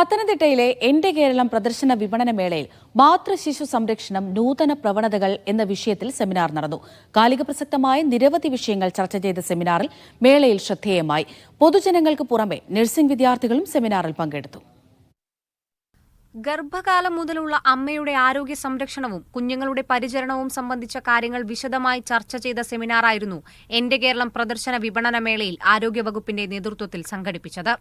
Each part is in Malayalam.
പത്തനംതിട്ടയിലെ എന്റെ കേരളം പ്രദർശന വിപണന മേളയിൽ മാതൃശിശു സംരക്ഷണം നൂതന പ്രവണതകൾ എന്ന വിഷയത്തിൽ സെമിനാർ നടന്നു. കാലിക പ്രസക്തമായ നിരവധി വിഷയങ്ങൾ ചർച്ച ചെയ്ത സെമിനാറിൽ മേളയിൽ ശ്രദ്ധേയമായി. പൊതുജനങ്ങൾക്ക് പുറമെ നഴ്സിംഗ് വിദ്യാർത്ഥികളും സെമിനാറിൽ പങ്കെടുത്തു. ഗർഭകാലം മുതലുള്ള അമ്മയുടെ ആരോഗ്യ സംരക്ഷണവും കുഞ്ഞുങ്ങളുടെ പരിചരണവും സംബന്ധിച്ച കാര്യങ്ങൾ വിശദമായി ചർച്ച ചെയ്ത സെമിനാറായിരുന്നു എന്റെ കേരളം പ്രദർശന വിപണന മേളയിൽ ആരോഗ്യവകുപ്പിന്റെ നേതൃത്വത്തിൽ സംഘടിപ്പിച്ചത്.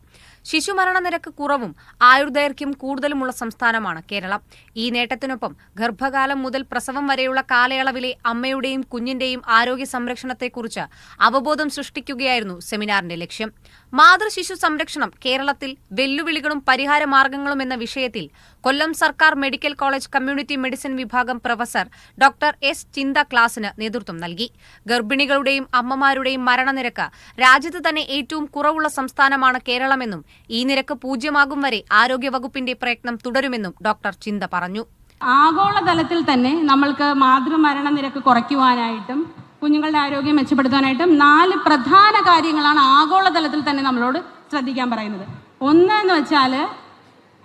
ശിശുമരണ നിരക്ക് കുറവും ആയുർദൈർഘ്യം കൂടുതലുമുള്ള സംസ്ഥാനമാണ് കേരളം. ഈ നേട്ടത്തിനൊപ്പം ഗർഭകാലം മുതൽ പ്രസവം വരെയുള്ള കാലയളവിലെ അമ്മയുടെയും കുഞ്ഞിന്റെയും ആരോഗ്യ സംരക്ഷണത്തെക്കുറിച്ച് അവബോധം സൃഷ്ടിക്കുകയായിരുന്നു സെമിനാറിന്റെ ലക്ഷ്യം. മാതൃശിശു സംരക്ഷണം കേരളത്തിൽ വെല്ലുവിളികളും പരിഹാര മാർഗങ്ങളും എന്ന വിഷയത്തിൽ കൊല്ലം സർക്കാർ മെഡിക്കൽ കോളേജ് കമ്മ്യൂണിറ്റി മെഡിസിൻ വിഭാഗം പ്രൊഫസർ ഡോക്ടർ എസ് ചിന്ത ക്ലാസിന് നേതൃത്വം നൽകി. ഗർഭിണികളുടെയും അമ്മമാരുടെയും മരണനിരക്ക് രാജ്യത്ത് തന്നെ ഏറ്റവും കുറവുള്ള സംസ്ഥാനമാണ് കേരളമെന്നും ഈ നിരക്ക് പൂജ്യമാകും വരെ ആരോഗ്യവകുപ്പിന്റെ പ്രയത്നം തുടരുമെന്നും ഡോക്ടർ ചിന്ത പറഞ്ഞു. ആഗോളതലത്തിൽ തന്നെ നമ്മൾക്ക് മാതൃമരണ നിരക്ക് കുറയ്ക്കുവാനായിട്ടും കുഞ്ഞുങ്ങളുടെ ആരോഗ്യം മെച്ചപ്പെടുത്താനായിട്ടും നാല് പ്രധാന കാര്യങ്ങളാണ് ആഗോളതലത്തിൽ തന്നെ നമ്മളോട് ശ്രദ്ധിക്കാൻ പറയുന്നത്. ഒന്ന് എന്ന് വെച്ചാൽ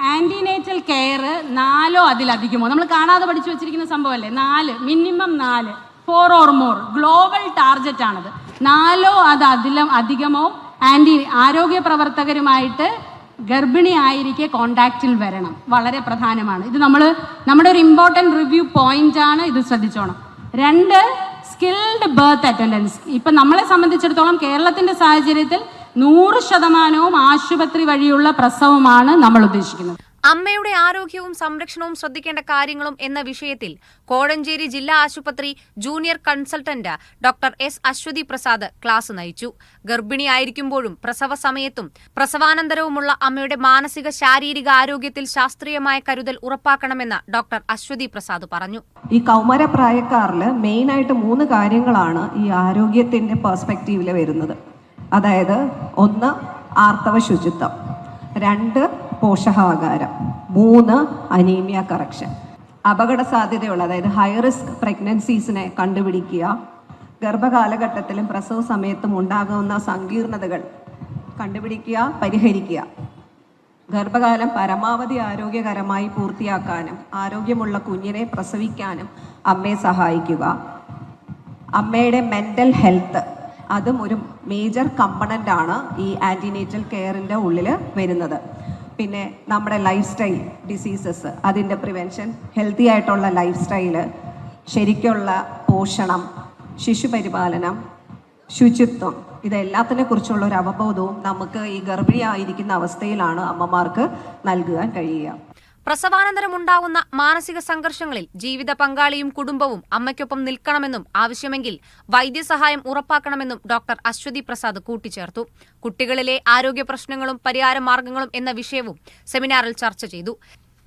ആന്റിനേറ്റൽ കെയർ നാലോ അതിലധികമോ? നമ്മൾ കാണാതെ പഠിച്ചു വെച്ചിരിക്കുന്ന സംഭവമല്ലേ? നാല്. മിനിമം നാല്. Four or more global target ആണത്. നാലോ അത് അതിലും അധികമോ ആന്റി ആരോഗ്യ പ്രവർത്തകരുമായിട്ട് ഗർഭിണി ആയിരിക്കെ കോണ്ടാക്റ്റിൽ വരണം. വളരെ പ്രധാനമാണ്. ഇത് നമ്മൾ നമ്മുടെ ഒരു ഇമ്പോർട്ടന്റ് റിവ്യൂ പോയിന്റ് ആണ്. ഇത് ശ്രദ്ധിച്ചോണം. രണ്ട് സ്കിൽഡ് ബർത്ത് അറ്റൻഡൻസ് ഇപ്പം നമ്മളെ സംബന്ധിച്ചിടത്തോളം കേരളത്തിന്റെ സാഹചര്യത്തിൽ നൂറ് ശതമാനവും ആശുപത്രി വഴിയുള്ള പ്രസവമാണ് നമ്മൾ ഉദ്ദേശിക്കുന്നത്. അമ്മയുടെ ആരോഗ്യവും സംരക്ഷണവും ശ്രദ്ധിക്കേണ്ട കാര്യങ്ങളും എന്ന വിഷയത്തിൽ കോഴഞ്ചേരി ജില്ലാ ആശുപത്രി junior consultant doctor S Aswathy Prasad class നയിച്ചു. ഗർഭിണിയായിരിക്കുമ്പോഴും പ്രസവ സമയത്തും പ്രസവാനന്തരവുമുള്ള അമ്മയുടെ മാനസിക ശാരീരിക ആരോഗ്യത്തിൽ ശാസ്ത്രീയമായ കരുതൽ ഉറപ്പാക്കണമെന്ന് ഡോക്ടർ അശ്വതി പ്രസാദ് പറഞ്ഞു. ഈ കൗമാര പ്രായക്കാരിൽ മെയിനായിട്ട് മൂന്ന് കാര്യങ്ങളാണ് ഈ ആരോഗ്യത്തിന്റെ പെർസ്പെക്റ്റീവിൽ വരുന്നത്. അതായത് ഒന്ന് ആർത്തവ ശുചിത്വം രണ്ട് പോഷകാഹാരം മൂന്ന് അനീമിയ കറക്ഷൻ അപകട സാധ്യതയുള്ള അതായത് ഹൈ റിസ്ക് പ്രഗ്നൻസീസിനെ കണ്ടുപിടിക്കുക. ഗർഭകാലഘട്ടത്തിലും പ്രസവ സമയത്തും ഉണ്ടാകുന്ന സങ്കീർണതകൾ കണ്ടുപിടിക്കുക പരിഹരിക്കുക. ഗർഭകാലം പരമാവധി ആരോഗ്യകരമായി പൂർത്തിയാക്കാനും ആരോഗ്യമുള്ള കുഞ്ഞിനെ പ്രസവിക്കാനും അമ്മയെ സഹായിക്കുക. അമ്മയുടെ മെന്റൽ ഹെൽത്ത് അതും ഒരു മേജർ കമ്പണന്റ് ആണ് ഈ ആന്റിനേറ്റൽ കെയറിന്റെ ഉള്ളിൽ വരുന്നത്. പിന്നെ നമ്മുടെ ലൈഫ് സ്റ്റൈൽ ഡിസീസസ് അതിന്റെ പ്രിവെൻഷൻ ഹെൽത്തി ആയിട്ടുള്ള ലൈഫ് സ്റ്റൈൽ ശരിക്കുള്ള പോഷണം ശിശുപരിപാലനം ശുചിത്വം ഇതെല്ലാത്തിനെ കുറിച്ചുള്ള ഒരു അവബോധവും നമുക്ക് ഈ ഗർഭിണിയായിരിക്കുന്ന അവസ്ഥയിലാണ് അമ്മമാർക്ക് നൽകുവാൻ കഴിയുക. പ്രസവാനന്തരമുണ്ടാകുന്ന മാനസിക സംഘർഷങ്ങളിൽ ജീവിത പങ്കാളിയും കുടുംബവും അമ്മയ്ക്കൊപ്പം നിൽക്കണമെന്നും ആവശ്യമെങ്കിൽ വൈദ്യസഹായം ഉറപ്പാക്കണമെന്നും ഡോക്ടർ അശ്വതി പ്രസാദ് കൂട്ടിച്ചേർത്തു. കുട്ടികളിലെ ആരോഗ്യ പ്രശ്നങ്ങളും പരിഹാര മാർഗങ്ങളും എന്ന വിഷയവും സെമിനാറിൽ ചർച്ച ചെയ്തു.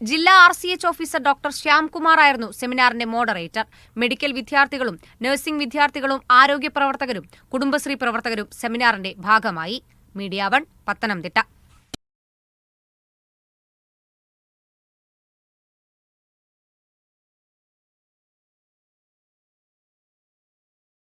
ജില്ലാ R C H officer doctor Shyamkumar ആയിരുന്നു സെമിനാറിന്റെ മോഡറേറ്റർ. മെഡിക്കൽ വിദ്യാർത്ഥികളും നഴ്സിംഗ് വിദ്യാർത്ഥികളും ആരോഗ്യ പ്രവർത്തകരും കുടുംബശ്രീ പ്രവർത്തകരും സെമിനാറിന്റെ ഭാഗമായി. Media One Pathanamthitta.